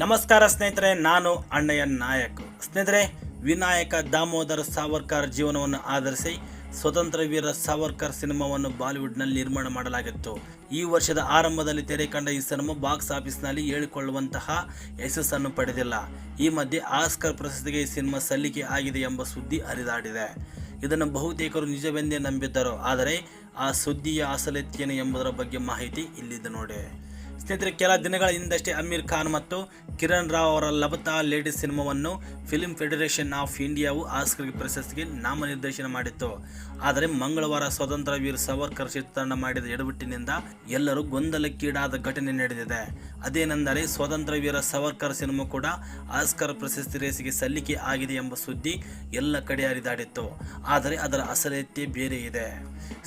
ನಮಸ್ಕಾರ ಸ್ನೇಹಿತರೆ, ನಾನು ಅಣ್ಣಯ್ಯ ನಾಯಕ್. ಸ್ನೇಹಿತರೆ, ವಿನಾಯಕ ದಾಮೋದರ ಸಾವರ್ಕರ್ ಜೀವನವನ್ನು ಆಧರಿಸಿ ಸ್ವತಂತ್ರ ವೀರ ಸಾವರ್ಕರ್ ಸಿನಿಮಾವನ್ನು ಬಾಲಿವುಡ್ನಲ್ಲಿ ನಿರ್ಮಾಣ ಮಾಡಲಾಗಿತ್ತು. ಈ ವರ್ಷದ ಆರಂಭದಲ್ಲಿ ತೆರೆ ಕಂಡ ಈ ಸಿನಿಮಾ ಬಾಕ್ಸ್ ಆಫೀಸ್ನಲ್ಲಿ ಹೇಳಿಕೊಳ್ಳುವಂತಹ ಯಶಸ್ಸನ್ನು ಪಡೆದಿಲ್ಲ. ಈ ಮಧ್ಯೆ ಆಸ್ಕರ್ ಪ್ರಶಸ್ತಿಗೆ ಈ ಸಿನಿಮಾ ಸಲ್ಲಿಕೆ ಆಗಿದೆ ಎಂಬ ಸುದ್ದಿ ಹರಿದಾಡಿದೆ. ಇದನ್ನು ಬಹುತೇಕರು ನಿಜವೆಂದೇ ನಂಬಿದ್ದರು. ಆದರೆ ಆ ಸುದ್ದಿಯ ಅಸಲೆತ್ತೇನು ಎಂಬುದರ ಬಗ್ಗೆ ಮಾಹಿತಿ ಇಲ್ಲಿದೆ ನೋಡಿ. ಸ್ನೇಹಿತರೆ, ಕೆಲ ದಿನಗಳ ಹಿಂದಷ್ಟೇ ಅಮೀರ್ ಖಾನ್ ಮತ್ತು ಕಿರಣ್ ರಾವ್ ಅವರ ಲಬತಾ ಲೇಡೀಸ್ ಸಿನಿಮಾವನ್ನು ಫಿಲ್ಮ್ ಫೆಡರೇಷನ್ ಆಫ್ ಇಂಡಿಯಾವು ಆಸ್ಕರ್ ಪ್ರಶಸ್ತಿಗೆ ನಾಮನಿರ್ದೇಶನ ಮಾಡಿತ್ತು. ಆದರೆ ಮಂಗಳವಾರ ಸ್ವತಂತ್ರ ವೀರ್ ಸಾವರ್ಕರ್ ಚಿತ್ರಣ ಮಾಡಿದ ಎಡವಟ್ಟಿನಿಂದ ಎಲ್ಲರೂ ಗೊಂದಲಕ್ಕೀಡಾದ ಘಟನೆ ನಡೆದಿದೆ. ಅದೇನೆಂದರೆ ಸ್ವತಂತ್ರ ವೀರ ಸಾವರ್ಕರ್ ಸಿನಿಮಾ ಕೂಡ ಆಸ್ಕರ್ ಪ್ರಶಸ್ತಿ ರೇಸಿಗೆ ಸಲ್ಲಿಕೆ ಆಗಿದೆ ಎಂಬ ಸುದ್ದಿ ಎಲ್ಲ ಕಡೆ ಹರಿದಾಡಿತ್ತು. ಆದರೆ ಅದರ ಅಸಲತ್ಯ ಬೇರೆ ಇದೆ.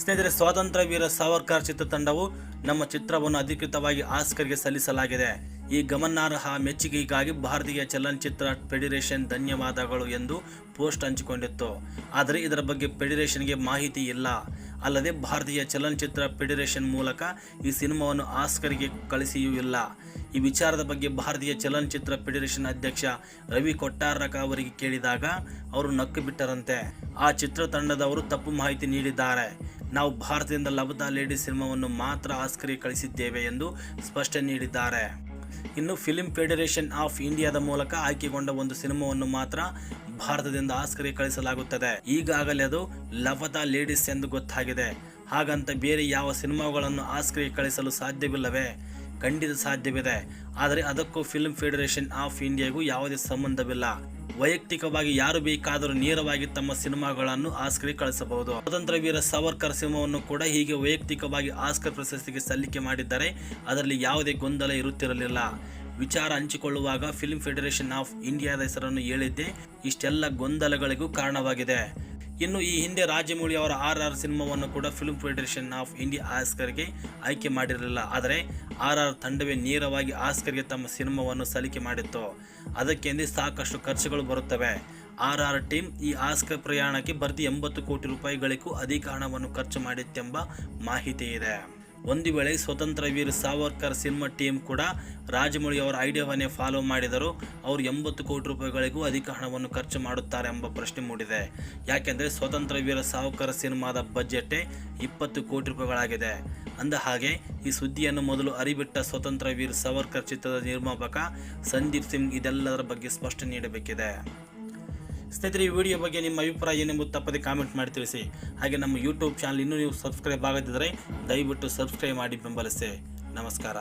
ಸ್ನೇಹಿತರೆ ಸ್ವಾತಂತ್ರ್ಯ ವೀರ ಸಾವರ್ಕರ್ ಚಿತ್ರತಂಡವು ನಮ್ಮ ಚಿತ್ರವನ್ನು ಅಧಿಕೃತವಾಗಿ ಆಸ್ಕರ್ಗೆ ಸಲ್ಲಿಸಲಾಗಿದೆ. ಈ ಗಮನಾರ್ಹ ಮೆಚ್ಚುಗೆಗಾಗಿ ಭಾರತೀಯ ಚಲನಚಿತ್ರ ಫೆಡರೇಷನ್ ಧನ್ಯವಾದಗಳು ಎಂದು ಪೋಸ್ಟ್ ಹಂಚಿಕೊಂಡಿತ್ತು. ಆದರೆ ಇದರ ಬಗ್ಗೆ ಫೆಡರೇಷನ್ಗೆ ಮಾಹಿತಿ ಇಲ್ಲ. ಅಲ್ಲದೆ ಭಾರತೀಯ ಚಲನಚಿತ್ರ ಫೆಡರೇಷನ್ ಮೂಲಕ ಈ ಸಿನಿಮಾವನ್ನು ಆಸ್ಕರ್ಗೆ ಕಳಿಸಿಯೂ ಇಲ್ಲ. ಈ ವಿಚಾರದ ಬಗ್ಗೆ ಭಾರತೀಯ ಚಲನಚಿತ್ರ ಫೆಡರೇಷನ್ ಅಧ್ಯಕ್ಷ ರವಿ ಕೊಟ್ಟಾರಕ ಅವರಿಗೆ ಕೇಳಿದಾಗ ಅವರು ನಕ್ಕು ಬಿಟ್ಟರಂತೆ. ಆ ಚಿತ್ರತಂಡದವರು ತಪ್ಪು ಮಾಹಿತಿ ನೀಡಿದ್ದಾರೆ. ನಾವು ಭಾರತದಿಂದ ಲಬದಾ ಲೇಡಿ ಸಿನಿಮಾವನ್ನು ಮಾತ್ರ ಆಸ್ಕರಿ ಕಳಿಸಿದ್ದೇವೆ ಎಂದು ಸ್ಪಷ್ಟನೆ ನೀಡಿದ್ದಾರೆ. ಇನ್ನು ಫಿಲ್ಮ್ ಫೆಡರೇಷನ್ ಆಫ್ ಇಂಡಿಯಾದ ಮೂಲಕ ಆಯ್ಕೆಗೊಂಡ ಒಂದು ಸಿನಿಮಾವನ್ನು ಮಾತ್ರ ಭಾರತದಿಂದ ಆಸ್ಕರಿಗೆ ಕಳಿಸಲಾಗುತ್ತದೆ. ಈಗಾಗಲೇ ಅದು ಲವದ ಲೇಡೀಸ್ ಎಂದು ಗೊತ್ತಾಗಿದೆ. ಹಾಗಂತ ಬೇರೆ ಯಾವ ಸಿನಿಮಾಗಳನ್ನು ಆಸ್ಕರಿಗೆ ಕಳಿಸಲು ಸಾಧ್ಯವಿಲ್ಲವೇ? ಖಂಡಿತ ಸಾಧ್ಯವಿದೆ. ಆದರೆ ಅದಕ್ಕೂ ಫಿಲ್ಮ್ ಫೆಡರೇಷನ್ ಆಫ್ ಇಂಡಿಯಾಗೂ ಯಾವುದೇ ಸಂಬಂಧವಿಲ್ಲ. ವೈಯಕ್ತಿಕವಾಗಿ ಯಾರು ಬೇಕಾದರೂ ನೇರವಾಗಿ ತಮ್ಮ ಸಿನಿಮಾಗಳನ್ನು ಆಸ್ಕರ್ಗೆ ಕಳಿಸಬಹುದು. ಸ್ವತಂತ್ರ ವೀರ ಸಾವರ್ಕರ್ ಸಿನಿಮಾವನ್ನು ಕೂಡ ಹೀಗೆ ವೈಯಕ್ತಿಕವಾಗಿ ಆಸ್ಕರ್ ಪ್ರಶಸ್ತಿಗೆ ಸಲ್ಲಿಕೆ ಮಾಡಿದ್ದರೆ ಅದರಲ್ಲಿ ಯಾವುದೇ ಗೊಂದಲ ಇರುತ್ತಿರಲಿಲ್ಲ. ವಿಚಾರ ಹಂಚಿಕೊಳ್ಳುವಾಗ ಫಿಲ್ಮ್ ಫೆಡರೇಷನ್ ಆಫ್ ಇಂಡಿಯಾದ ಹೆಸರನ್ನು ಹೇಳಿದ್ದೆ. ಇಷ್ಟೆಲ್ಲ ಗೊಂದಲಗಳಿಗೂ ಕಾರಣವಾಗಿದೆ. ಇನ್ನು ಈ ಹಿಂದೆ ರಾಜಮೌಳಿ ಅವರ ಆರ್ ಆರ್ ಸಿನಿಮಾವನ್ನು ಕೂಡ ಫಿಲ್ಮ್ ಫೆಡರೇಷನ್ ಆಫ್ ಇಂಡಿಯಾ ಆಸ್ಕರ್ಗೆ ಆಯ್ಕೆ ಮಾಡಿರಲಿಲ್ಲ. ಆದರೆ ಆರ್ ಆರ್ ತಂಡವೇ ನೇರವಾಗಿ ಆಸ್ಕರ್ಗೆ ತಮ್ಮ ಸಿನಿಮಾವನ್ನು ಸಲ್ಲಿಕೆ ಮಾಡಿತ್ತು. ಅದಕ್ಕೆಂದೇ ಸಾಕಷ್ಟು ಖರ್ಚುಗಳು ಬರುತ್ತವೆ. ಆರ್ ಆರ್ ಟೀಮ್ ಈ ಆಸ್ಕರ್ ಪ್ರಯಾಣಕ್ಕೆ ಬರ್ತಿ ಎಂಬತ್ತು ಕೋಟಿ ರೂಪಾಯಿಗಳಿಗೂ ಅಧಿಕ ಹಣವನ್ನು ಖರ್ಚು ಮಾಡಿತ್ತೆಂಬ ಮಾಹಿತಿ ಇದೆ. ಒಂದು ವೇಳೆ ಸ್ವತಂತ್ರ ವೀರ್ ಸಾವರ್ಕರ್ ಸಿನಿಮಾ ಟೀಮ್ ಕೂಡ ರಾಜಮೌಳಿ ಅವರ ಐಡಿಯಾವನ್ನೇ ಫಾಲೋ ಮಾಡಿದರು ಅವರು ಎಂಬತ್ತು ಕೋಟಿ ರೂಪಾಯಿಗಳಿಗೂ ಅಧಿಕ ಹಣವನ್ನು ಖರ್ಚು ಮಾಡುತ್ತಾರೆ ಎಂಬ ಪ್ರಶ್ನೆ ಮೂಡಿದೆ. ಯಾಕೆಂದರೆ ಸ್ವತಂತ್ರ ವೀರ ಸಾವರ್ಕರ್ ಸಿನಿಮಾದ ಬಜೆಟೇ ಇಪ್ಪತ್ತು ಕೋಟಿ ರೂಪಾಯಿಗಳಾಗಿದೆ. ಅಂದ ಹಾಗೆ ಈ ಸುದ್ದಿಯನ್ನು ಮೊದಲು ಅರಿಬಿಟ್ಟ ಸ್ವತಂತ್ರ ವೀರ್ ಸಾವರ್ಕರ್ ಚಿತ್ರದ ನಿರ್ಮಾಪಕ ಸಂದೀಪ್ ಸಿಂಗ್ ಇದೆಲ್ಲದರ ಬಗ್ಗೆ ಸ್ಪಷ್ಟನೆ ನೀಡಬೇಕಿದೆ. ಸ್ನೇಹಿತರೆ, ಈ ವಿಡಿಯೋ ಬಗ್ಗೆ ನಿಮ್ಮ ಅಭಿಪ್ರಾಯ ಏನೆಂಬುದು ತಪ್ಪದೆ ಕಾಮೆಂಟ್ ಮಾಡಿ ತಿಳಿಸಿ. ಹಾಗೆ ನಮ್ಮ ಯೂಟ್ಯೂಬ್ ಚಾನಲ್ ಇನ್ನೂ ನೀವು ಸಬ್ಸ್ಕ್ರೈಬ್ ಆಗದಿದ್ದರೆ ದಯವಿಟ್ಟು ಸಬ್ಸ್ಕ್ರೈಬ್ ಮಾಡಿ ಬೆಂಬಲಿಸಿ. ನಮಸ್ಕಾರ.